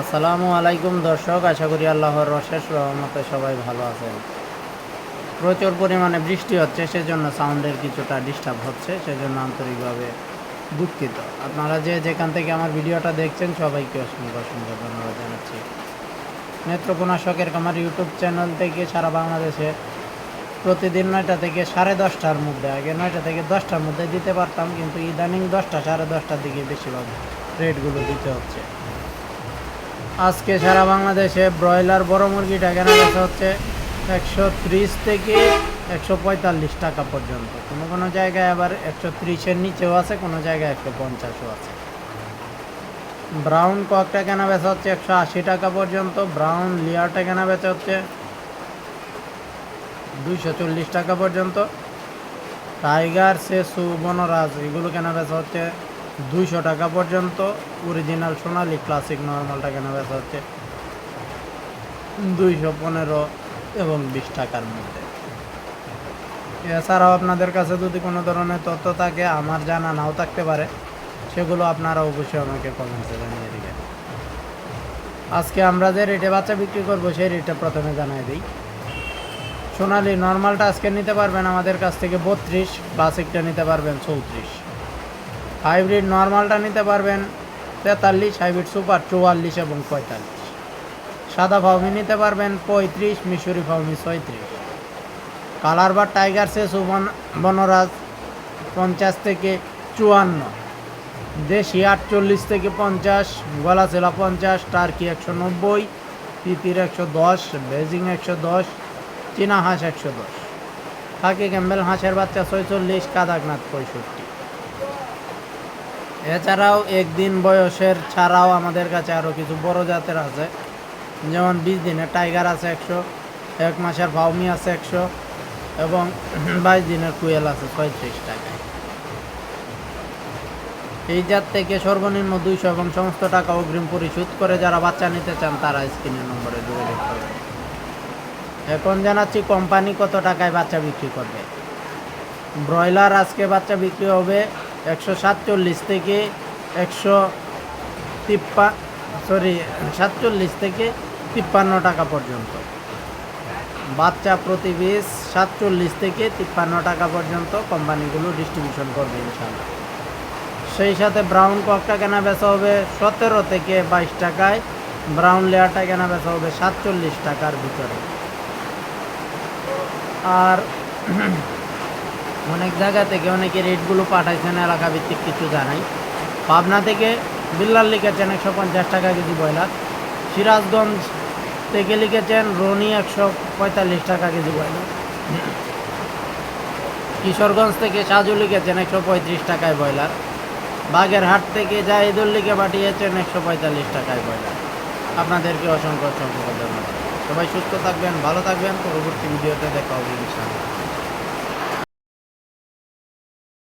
আসসালামু আলাইকুম দর্শক, আশা করি আল্লাহর রশেষ রহমতে সবাই ভালো আছেন। প্রচুর পরিমাণে বৃষ্টি হচ্ছে, সেজন্য সাউন্ডের কিছুটা ডিস্টার্ব হচ্ছে, সেজন্য আন্তরিকভাবে দুঃখিত। আপনারা যে যেখান থেকে আমার ভিডিওটা দেখছেন, সবাইকে অসংখ্য অসংখ্য ধন্যবাদ জানাচ্ছি। নেত্রকোনা শখের কামার ইউটিউব চ্যানেল থেকে সারা বাংলাদেশে প্রতিদিন নয়টা থেকে সাড়ে দশটার মধ্যে, আগে নয়টা থেকে দশটার মধ্যে দিতে পারতাম, কিন্তু ইদানিং দশটা, সাড়ে দশটার দিকে বেশিরভাগ রেটগুলো দিতে হচ্ছে। আজকে সারা বাংলাদেশে ব্রয়লার বড় মুরগিটা কেনা বেচা হচ্ছে একশো ত্রিশ থেকে একশো পঁয়তাল্লিশ টাকা পর্যন্ত। কোনো কোনো জায়গায় আবার একশো ত্রিশের নিচেও আছে, কোনো জায়গায় একশো পঞ্চাশও আছে। ব্রাউন ককটা কেনা বেচা হচ্ছে একশো আশি টাকা পর্যন্ত, ব্রাউন লিয়ারটা কেনা বেচা হচ্ছে দুইশো চল্লিশ টাকা পর্যন্ত। টাইগার, সেসু, বনরাজ, এগুলো কেনা বেচা হচ্ছে দুইশো টাকা পর্যন্ত অরিজিনাল সোনালি ক্লাসিক নর্মালটা কেনা বেচা হচ্ছে। দুইশো পনেরো এবং বিশ টাকার মধ্যে। এছাড়াও আপনাদের কাছে যদি কোনো ধরনের তথ্য থাকে, আমার জানা নাও থাকতে পারে, সেগুলো আপনারা অবশ্যই আমাকে কমেন্টে জানিয়ে দিবেন। আজকে আমরা যে রেটে বাচ্চা বিক্রি করব, সেই রেটটা প্রথমে জানাই দিই। সোনালি নর্মালটা আজকে নিতে পারবেন আমাদের কাছ থেকে বত্রিশ ক্লাসিকটা নিতে পারবেন চৌত্রিশ। হাইব্রিড নর্মালটা নিতে পারবেন তেতাল্লিশ, হাইব্রিড সুপার চুয়াল্লিশ এবং পঁয়তাল্লিশ। সাদা ফাউমি নিতে পারবেন পঁয়ত্রিশ, মিশরি ফাউমি ছয়ত্রিশ। কালার বা টাইগার সে সুবন, বনরাজ পঞ্চাশ থেকে চুয়ান্ন। দেশি আটচল্লিশ থেকে পঞ্চাশ গলাচেলা পঞ্চাশ, টার্কি একশো নব্বই, তিতির একশো দশ, বেজিং একশো দশ, চীনা হাঁস একশো দশ। খাকি ক্যাম্বেল হাঁসের বাচ্চা ছয়চল্লিশ, কাদাকনাথ পঁয়ষট্টি। এছাড়াও একদিন বয়সের ছাড়াও আমাদের কাছে আরও কিছু বড় জাতের আছে। যেমন বিশ দিনের টাইগার আছে একশো, এক মাসের ভাউমি আছে একশো এবং বাইশ দিনের কুয়েল আছে পঁয়ত্রিশ টাকায়। এই জাত থেকে সর্বনিম্ন দুইশো এবং সমস্ত টাকা অগ্রিম পরিশোধ করে যারা বাচ্চা নিতে চান তারা স্ক্রিনের নম্বরে যোগাযোগ করবে এখন জানাচ্ছি কোম্পানি কত টাকায় বাচ্চা বিক্রি করবে। ব্রয়লার আজকে বাচ্চা বিক্রি হবে একশো সাতচল্লিশ থেকে একশো তিপ্পা সরি সাতচল্লিশ থেকে তিপ্পান্ন টাকা পর্যন্ত। বাচ্চা প্রতি সাতচল্লিশ থেকে তিপ্পান্ন টাকা পর্যন্ত কোম্পানিগুলো ডিস্ট্রিবিউশন করবে ইনশাল্লাহ সেই সাথে ব্রাউন ককটা কেনা বেচা হবে সতেরো থেকে বাইশ টাকায়। ব্রাউন লেয়ারটা কেনা বেচা হবে সাতচল্লিশ টাকার ভিতরে। আর অনেক জায়গা থেকে অনেকে রেটগুলো পাঠাইছেন এলাকা ভিত্তিক কিছু জানাই। পাবনা থেকে বিল্লাল লিখেছেন একশো পঞ্চাশ টাকা কেজি ব্রয়লার। সিরাজগঞ্জ থেকে লিখেছেন রনি একশো পঁয়তাল্লিশ টাকা কেজি ব্রয়লার। কিশোরগঞ্জ থেকে সাজু লিখেছেন একশো পঁয়ত্রিশ টাকায় ব্রয়লার। বাগেরহাট থেকে জাহিদুল লিখে পাঠিয়েছেন একশো পঁয়তাল্লিশ টাকায় ব্রয়লার। আপনাদেরকে অসংখ্য অসংখ্য ধন্যবাদ। সবাই সুস্থ থাকবেন, ভালো থাকবেন। পরবর্তী ভিডিওতে দেখা হবে ইনশাআল্লাহ।